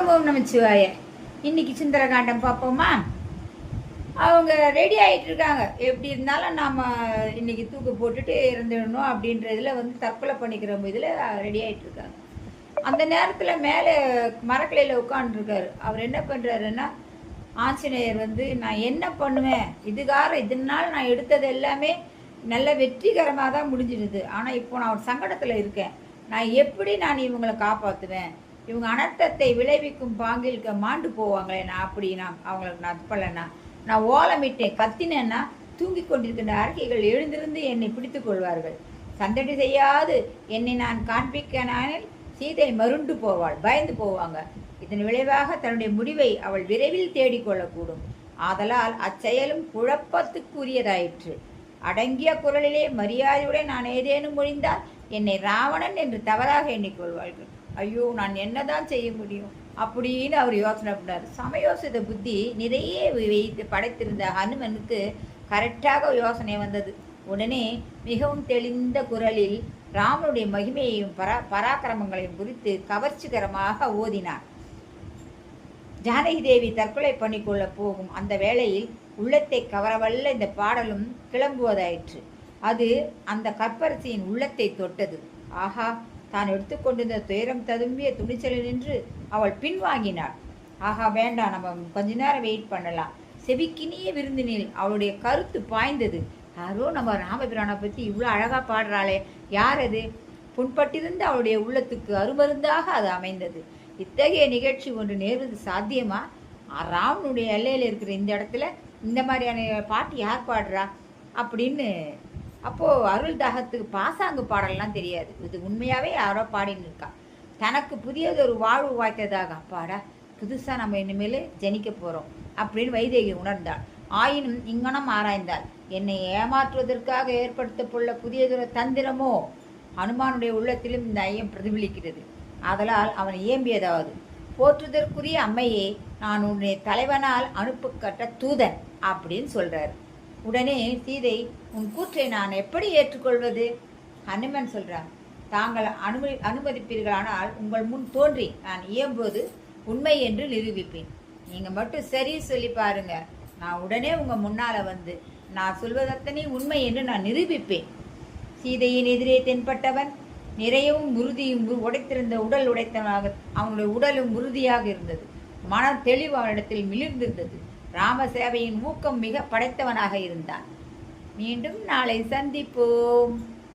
வணக்கம் ஓம் நமச்சிவாய. இன்னைக்கு சுந்தரகாண்டம் பார்ப்போமா? அவங்க ரெடி ஆகிட்டு இருக்காங்க. எப்படி இருந்தாலும் நாம் இன்னைக்கு தூக்கு போட்டுட்டு இருந்துடணும் அப்படின்றதுல வந்து தற்கொலை பண்ணிக்கிற இதில் ரெடி ஆகிட்டு இருக்காங்க. அந்த நேரத்தில் மேலே மரக்கிளையில் உட்காந்துருக்காரு அவர் என்ன பண்ணுறாருன்னா ஆஞ்சநேயர் வந்து நான் என்ன பண்ணுவேன்? இதுகார இதனால் நான் எடுத்தது எல்லாமே நல்ல வெற்றிகரமாக தான் முடிஞ்சிடுது. ஆனால் இப்போ நான் ஒரு சங்கடத்தில் இருக்கேன். நான் எப்படி நான் இவங்களை காப்பாற்றுவேன் இவங்க அனர்த்தத்தை விளைவிக்கும் பாங்கில் மாண்டு போவாங்களே நான் அப்படின்னா அவங்களுக்கு நான் பண்ணலன்னா நான் ஓலமிட்டேன் கத்தினேன்னா தூங்கி கொண்டிருக்கின்ற அறிக்கைகள் எழுந்திருந்து என்னை பிடித்து கொள்வார்கள். சந்தடி செய்யாது. என்னை நான் காண்பிக்கனானில் சீதை மருண்டு போவாள் பயந்து போவாங்க. இதன் விளைவாக தன்னுடைய முடிவை அவள் விரைவில் தேடிக்கொள்ளக்கூடும் ஆதலால் அச்செயலும் குழப்பத்துக்குரியதாயிற்று. அடங்கிய குரலிலே மரியாதையுடன் நான் ஏதேனும் முடிந்தால் என்னை ராவணன் என்று தவறாக எண்ணிக்கொள்வார்கள் ஐயோ நான் என்னதான் செய்ய முடியும்? அப்படின்னு அவர் யோசனை பண்ணார். சமயோசித புத்தி நிறைய வைத்து படைத்திருந்த ஹனுமனுக்கு கரெக்டாக யோசனை வந்தது. உடனே மிகவும் தெளிந்த குரலில் ராமனுடைய மகிமையையும் பரா பராக்கிரமங்களையும் குறித்து கவர்ச்சிகரமாக ஓதினார். ஜானகி தேவி தற்கொலை பண்ணிக்கொள்ள போகும் அந்த வேளையில் உள்ளத்தை கவரவல்ல இந்த பாடலும் கிளம்புவதாயிற்று. அது அந்த கற்பரசியின் உள்ளத்தை தொட்டது. ஆஹா தான் எடுத்துக்கொண்டிருந்த துயரம் ததும்பிய துணிச்சலில் நின்று அவள் பின்வாங்கினாள். ஆஹா வேண்டாம் நம்ம கொஞ்ச நேரம் வெயிட் பண்ணலாம். செவிக்கினிய விருந்தினில் அவளுடைய கருத்து பாய்ந்தது. யாரோ நம்ம ராமபிரானை பற்றி இவ்வளோ அழகாக பாடுறாளே யார் அது? புண்பட்டிருந்த அவளுடைய உள்ளத்துக்கு அருமருந்தாக அது அமைந்தது. இத்தகைய நிகழ்ச்சி ஒன்று நேர்வது சாத்தியமா? ராமனுடைய எல்லையில் இருக்கிற இந்த இடத்துல இந்த மாதிரியான பாட்டு யார் பாடுறா? அப்படின்னு அப்போது அருள் தாகத்துக்கு பாசாங்கு பாடலாம் தெரியாது. இது உண்மையாகவே யாரோ பாடின்னு இருக்கா. தனக்கு புதியதொரு வாழ்வு வாய்த்ததாக அப்பாடா புதுசாக நம்ம இனிமேல் ஜனிக்க போகிறோம் அப்படின்னு வைதேகி உணர்ந்தாள். ஆயினும் இங்கனம் ஆராய்ந்தாள். என்னை ஏமாற்றுவதற்காக ஏற்படுத்தப்பட்டுள்ள புதியதொரு தந்திரமோ? ஹனுமானுடைய உள்ளத்திலும் இந்த ஐயம் பிரதிபலிக்கிறது. அதனால் அவன் இயம்பியதாவது போற்றுதற்குரிய அம்மையே நான் உன்னை தலைவனால் அனுப்பக்கட்ட தூதன் அப்படின்னு சொல்றாரு. உடனே சீதை உன் கூற்றை நான் எப்படி ஏற்றுக்கொள்வது? ஹனுமன் சொல்கிறான் தாங்கள் அனுமதி அனுமதிப்பீர்களானால் உங்கள் முன் தோன்றி நான் இயம்போது உண்மை என்று நிரூபிப்பேன். நீங்கள் மட்டும் சரி சொல்லி பாருங்க. நான் உடனே உங்கள் முன்னால் வந்து நான் சொல்வதத்தனை உண்மை என்று நான் நிரூபிப்பேன். சீதையின் எதிரே தென்பட்டவன் நிறையவும் உறுதியும் உடைத்திருந்த உடல் உடைத்தவனாக அவனுடைய உடலும் உறுதியாக இருந்தது. மன தெளிவு அவனிடத்தில் மிளிர்ந்திருந்தது. ராம சேவையின் ஊக்கம் மிக படைத்தவனாக இருந்தான். மீண்டும் நாளை சந்திப்போம்.